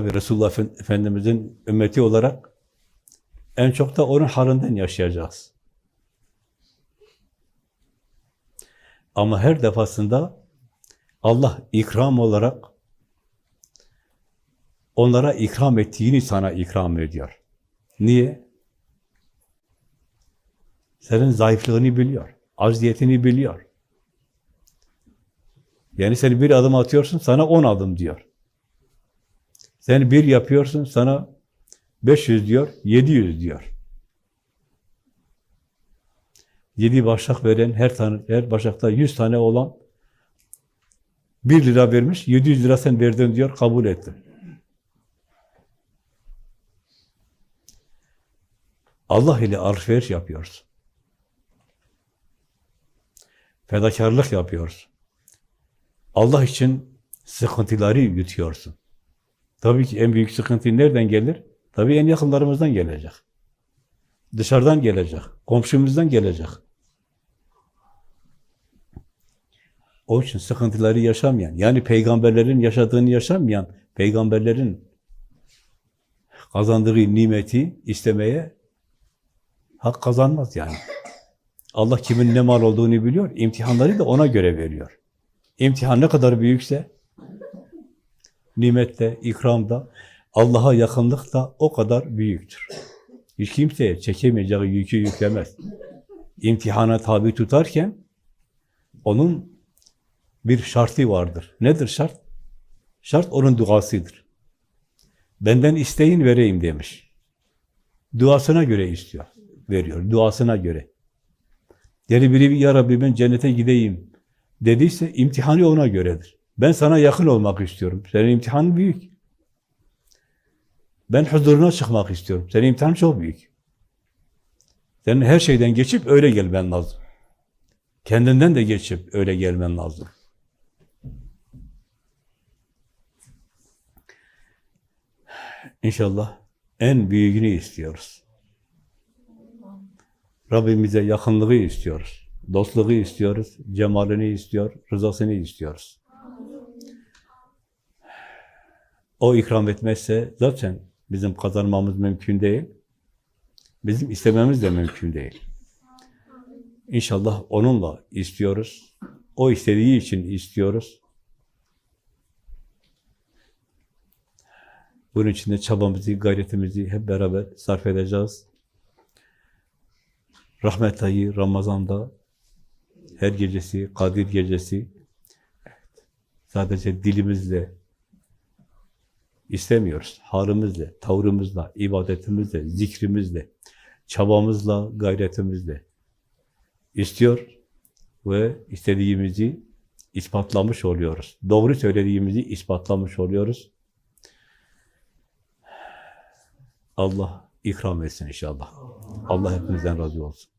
Tabi Resulullah Efend- Efendimiz'in ümmeti olarak en çok da onun halinden yaşayacağız. Ama her defasında Allah ikram olarak onlara ikram ettiğini sana ikram ediyor. Niye? Senin zayıflığını biliyor, acziyetini biliyor. Yani sen bir adım atıyorsun, sana on adım diyor. Sen bir yapıyorsun, sana 500 diyor, 700 diyor. Yedi başak veren, her tane, her başakta 100 tane olan 1 lira vermiş, 700 lira sen verdin diyor, kabul ettim. Allah ile alışveriş yapıyoruz. Fedakarlık yapıyoruz. Allah için sıkıntıları yutuyorsun. Tabii ki en büyük sıkıntı nereden gelir? Tabii en yakınlarımızdan gelecek. Dışarıdan gelecek. Komşumuzdan gelecek. O için sıkıntıları yaşamayan, yani peygamberlerin yaşadığını yaşamayan, peygamberlerin kazandığı nimeti istemeye hak kazanmaz yani. Allah kimin ne mal olduğunu biliyor, imtihanları da ona göre veriyor. İmtihan ne kadar büyükse, nimette, ikramda, Allah'a yakınlık da o kadar büyüktür. Hiç kimseye çekemeyeceği yükü yüklemez. İmtihana tabi tutarken, onun bir şartı vardır. Nedir şart? Şart onun duasıdır. Benden isteyin vereyim demiş. Duasına göre istiyor, veriyor. Duasına göre. Yani biri ya Rabbi ben cennete gideyim dediyse imtihanı ona göredir. Ben sana yakın olmak istiyorum. Senin imtihanın büyük. Ben huzuruna çıkmak istiyorum. Senin imtihanın çok büyük. Senin her şeyden geçip öyle gelmen lazım. Kendinden de geçip öyle gelmen lazım. İnşallah en büyüğünü istiyoruz. Rabbimize yakınlığı istiyoruz. Dostluğu istiyoruz. Cemalini istiyor. Rızasını istiyoruz. O ikram etmezse zaten bizim kazanmamız mümkün değil. Bizim istememiz de mümkün değil. İnşallah onunla istiyoruz. O istediği için istiyoruz. Bunun için de çabamızı, gayretimizi hep beraber sarf edeceğiz. Rahmet ayı Ramazan'da her gecesi, Kadir gecesi evet, sadece dilimizle istemiyoruz. Halimizle, tavrımızla, ibadetimizle, zikrimizle, çabamızla, gayretimizle istiyor ve istediğimizi ispatlamış oluyoruz. Doğru söylediğimizi ispatlamış oluyoruz. Allah ikram etsin inşallah. Allah hepimizden razı olsun.